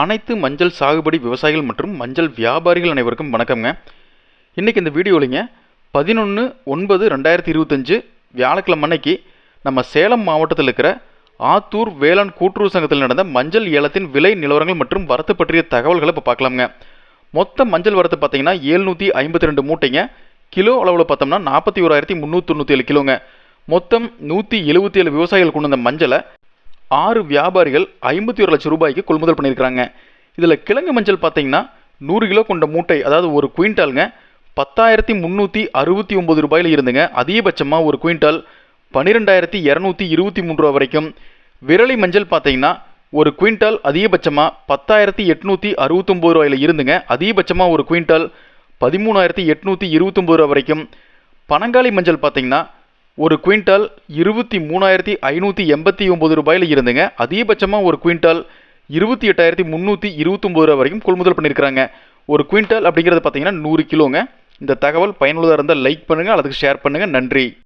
அனைத்து மஞ்சள் சாகுபடி விவசாயிகள் மற்றும் மஞ்சள் வியாபாரிகள் அனைவருக்கும் வணக்கம்ங்க. இன்றைக்கி இந்த வீடியோலிங்க பதினொன்று ஒன்பது ரெண்டாயிரத்தி இருபத்தஞ்சு வியாழக்கிழமை அன்னைக்கு நம்ம சேலம் மாவட்டத்தில் இருக்கிற ஆத்தூர் வேளாண் கூட்டுறவு சங்கத்தில் நடந்த மஞ்சள் ஏலத்தின் விலை நிலவரங்கள் மற்றும் வரத்து பற்றிய தகவல்களை இப்போ பார்க்கலாம்ங்க. மொத்த மஞ்சள் வரத்து பார்த்தீங்கன்னா ஏழ்நூற்றி ஐம்பத்தி ரெண்டு மூட்டைங்க. கிலோ அளவில் பார்த்தோம்னா நாற்பத்தி ஓராயிரத்தி முந்நூற்றி தொண்ணூற்றி ஏழு கிலோங்க. மொத்தம் நூற்றி எழுபத்தி ஏழு விவசாயிகள் கொண்டு வந்த மஞ்சளை ஆறு வியாபாரிகள் ஐம்பத்தி ஒரு லட்சம் ரூபாய்க்கு கொள்முதல் பண்ணியிருக்கிறாங்க. இதில் கிழங்கு மஞ்சள் பார்த்தீங்கன்னா நூறு கிலோ கொண்ட மூட்டை அதாவது ஒரு குவிண்டாலுங்க பத்தாயிரத்தி முந்நூற்றி அறுபத்தி ஒம்பது ரூபாயில் இருந்துங்க. அதிகபட்சமாக ஒரு குவிண்டால் பன்னிரெண்டாயிரத்தி இரநூத்தி இருபத்தி மூணு ரூபா வரைக்கும். விரலி மஞ்சள் பார்த்தீங்கன்னா ஒரு குவிண்டால் அதிகபட்சமாக பத்தாயிரத்தி எட்நூற்றி அறுபத்தொம்போது ரூபாயில் இருந்துங்க. அதிகபட்சமாக ஒரு குவிண்டால் பதிமூணாயிரத்தி எட்நூற்றி இருபத்தொம்போது ரூபா வரைக்கும். பனங்காளி மஞ்சள் பார்த்தீங்கன்னா ஒரு குவிண்டால் இருபத்தி மூணாயிரத்தி ஐநூற்றி எண்பத்தி ஒம்பது ரூபாயில் இருந்துங்க. அதிகபட்சமாக ஒரு குவிண்டால் இருபத்தி எட்டாயிரத்தி முந்நூற்றி இருபத்தொம்பது ரூபா வரைக்கும் கொள்முதல் பண்ணியிருக்கிறாங்க ஒரு குவிண்டால் அப்படிங்கிறது பார்த்தீங்கன்னா நூறு கிலோங்க. இந்த தகவல் பயனுள்ளதாக இருந்தால் லைக் பண்ணுங்கள் அதுக்கு ஷேர் பண்ணுங்கள் நன்றி.